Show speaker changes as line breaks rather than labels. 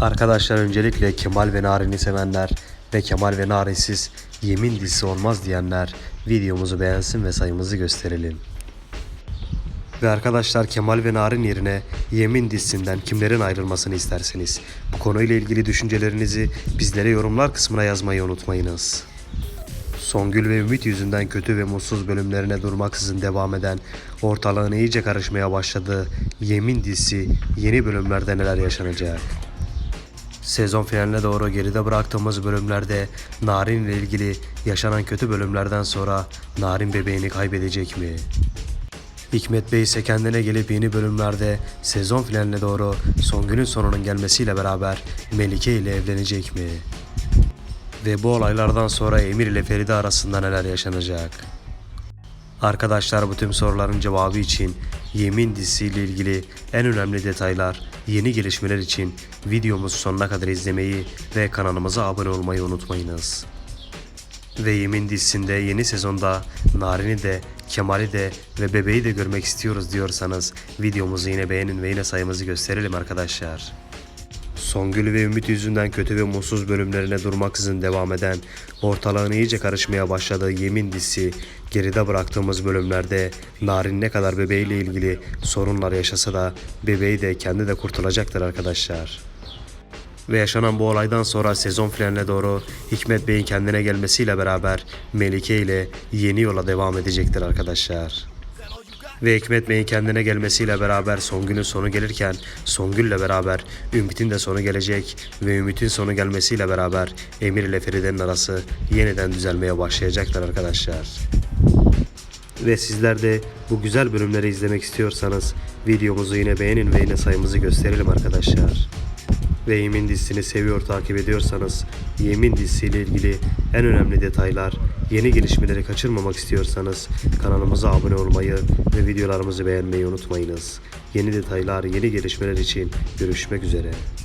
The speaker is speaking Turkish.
Arkadaşlar öncelikle Kemal ve Narin'i sevenler ve Kemal ve Narin'siz yemin dizisi olmaz diyenler videomuzu beğensin ve sayımızı gösterelim. Ve arkadaşlar Kemal ve Narin yerine Yemin dizisinden kimlerin ayrılmasını isterseniz bu konuyla ilgili düşüncelerinizi bizlere yorumlar kısmına yazmayı unutmayınız. Songül ve Ümit yüzünden kötü ve mutsuz bölümlerine durmaksızın devam eden, ortalığın iyice karışmaya başladığı Yemin dizisi yeni bölümlerde neler yaşanacak? Sezon finaline doğru geride bıraktığımız bölümlerde Narin ile ilgili yaşanan kötü bölümlerden sonra Narin bebeğini kaybedecek mi? Hikmet Bey ise kendine gelip yeni bölümlerde sezon finaline doğru Songül'ün sonunun gelmesiyle beraber Melike ile evlenecek mi? Ve bu olaylardan sonra Emir ile Feride arasında neler yaşanacak? Arkadaşlar bu tüm soruların cevabı için Yemin dizisiyle ilgili en önemli detaylar, yeni gelişmeler için videomuzu sonuna kadar izlemeyi ve kanalımıza abone olmayı unutmayınız. Ve Yemin dizisinde yeni sezonda Narin'i de, Kemal'i de ve bebeği de görmek istiyoruz diyorsanız videomuzu yine beğenin ve yine sayımızı gösterelim arkadaşlar. Songül ve Ümit yüzünden kötü ve mutsuz bölümlerine durmaksızın devam eden, ortalığın iyice karışmaya başladığı Yemin dizisi, geride bıraktığımız bölümlerde Narin ne kadar bebeğiyle ilgili sorunlar yaşasa da bebeği de kendi de kurtulacaktır arkadaşlar. Ve yaşanan bu olaydan sonra sezon finaline doğru Hikmet Bey'in kendine gelmesiyle beraber Melike ile yeni yola devam edecektir arkadaşlar. Ve Hikmet Bey'in kendine gelmesiyle beraber Songül'ün sonu gelirken Songül'le beraber Ümit'in de sonu gelecek ve Ümit'in sonu gelmesiyle beraber Emir ile Feride'nin arası yeniden düzelmeye başlayacaktır arkadaşlar. Ve sizler de bu güzel bölümleri izlemek istiyorsanız videomuzu yine beğenin ve yine sayımızı gösterelim arkadaşlar. Ve Yemin dizisini seviyor takip ediyorsanız Yemin dizisiyle ilgili en önemli detaylar, yeni gelişmeleri kaçırmamak istiyorsanız kanalımıza abone olmayı ve videolarımızı beğenmeyi unutmayınız. Yeni detaylar, yeni gelişmeler için görüşmek üzere.